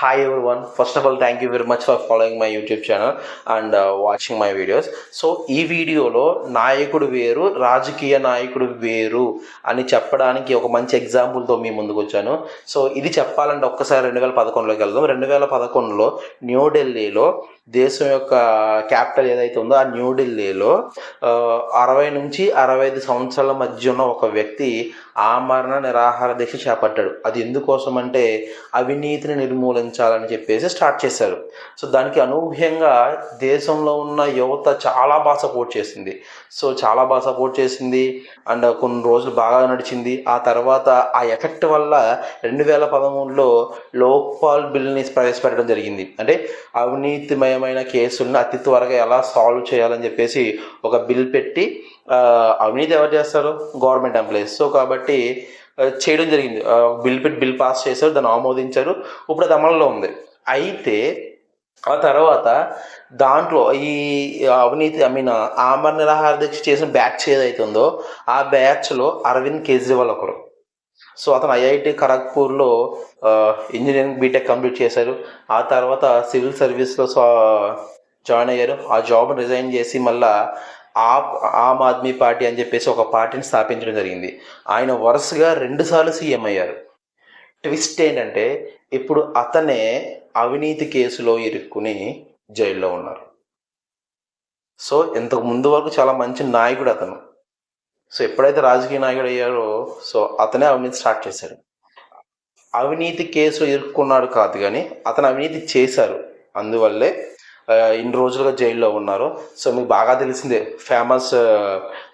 Hi everyone first of all thank you very much for following my YouTube channel and watching my videos so ఈ వీడియోలో నాయకుడు వేరు రాజకీయ నాయకుడు వేరు అని చెప్పడానికి ఒక మంచి ఎగ్జాంపుల్తో మీ ముందుకు వచ్చాను. సో ఇది చెప్పాలంటే ఒక్కసారి రెండు వేల పదకొండులోకి వెళ్దాం. రెండు వేల పదకొండులో న్యూఢిల్లీలో దేశం యొక్క క్యాపిటల్ ఏదైతే ఉందో ఆ న్యూఢిల్లీలో అరవై నుంచి అరవై ఐదు సంవత్సరాల మధ్య ఉన్న ఒక వ్యక్తి ఆమరణ నిరాహార దీక్ష చేపట్టాడు. అది ఎందుకోసం అంటే అవినీతిని నిర్మూలించాలని చెప్పేసి స్టార్ట్ చేశారు. సో దానికి అనూహ్యంగా దేశంలో ఉన్న యువత చాలా బాగా సపోర్ట్ చేసింది. సో చాలా బాగా సపోర్ట్ చేసింది. అండ్ కొన్ని రోజులు బాగా నడిచింది. ఆ తర్వాత ఆ ఎఫెక్ట్ వల్ల రెండు వేల పదమూడులో లోక్పాల్ బిల్ని ప్రవేశపెట్టడం జరిగింది. అంటే అవినీతిమయమైన కేసులను అతి త్వరగా ఎలా సాల్వ్ చేయాలని చెప్పేసి ఒక బిల్ పెట్టి అవినీతి ఎవరు చేస్తారు? Government employees. సో కాబట్టి చేయడం జరిగింది. బిల్ పెట్టి బిల్ పాస్ చేశారు. దాన్ని ఆమోదించారు. ఇప్పుడు అది అమల్లో ఉంది. అయితే ఆ తర్వాత దాంట్లో ఈ అవినీతి ఐ మీన్ ఆమర్ నిరాహార దీక్ష చేసిన బ్యాచ్ ఏదైతే ఉందో ఆ బ్యాచ్లో అరవింద్ కేజ్రీవాల్ ఒకరు. సో అతను ఐఐటి ఖరగ్పూర్లో ఇంజనీరింగ్ బీటెక్ కంప్లీట్ చేశారు. ఆ తర్వాత సివిల్ సర్వీస్లో జాయిన్ అయ్యారు. ఆ జాబ్ రిజైన్ చేసి మళ్ళా ఆప్ ఆమ్ ఆద్మీ పార్టీ అని చెప్పేసి ఒక పార్టీని స్థాపించడం జరిగింది. ఆయన వరుసగా రెండుసార్లు సీఎం అయ్యారు. ట్విస్ట్ ఏంటంటే ఇప్పుడు అతనే అవినీతి కేసులో ఇరుక్కుని జైల్లో ఉన్నారు. సో ఇంతకు ముందు వరకు చాలా మంచి నాయకుడు అతను. సో ఎప్పుడైతే రాజకీయ నాయకుడు అయ్యారో సో అతనే అవినీతి స్టార్ట్ చేశాడు. అవినీతి కేసులో ఇరుక్కున్నాడు కాదు కానీ అతను అవినీతి చేశారు. అందువల్లే ఇన్ని రోజులుగా జైల్లో ఉన్నారు. సో మీకు బాగా తెలిసిందే ఫేమస్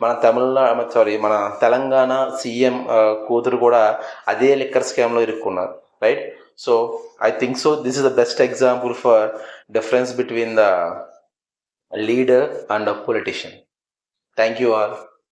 మన తమిళనాడు సారీ మన తెలంగాణ సీఎం కూతురు కూడా అదే లిక్కర్ స్కామ్లో ఇరుక్కున్నారు. right? So i think so this is the best example for difference between the leader and a politician. Thank you all.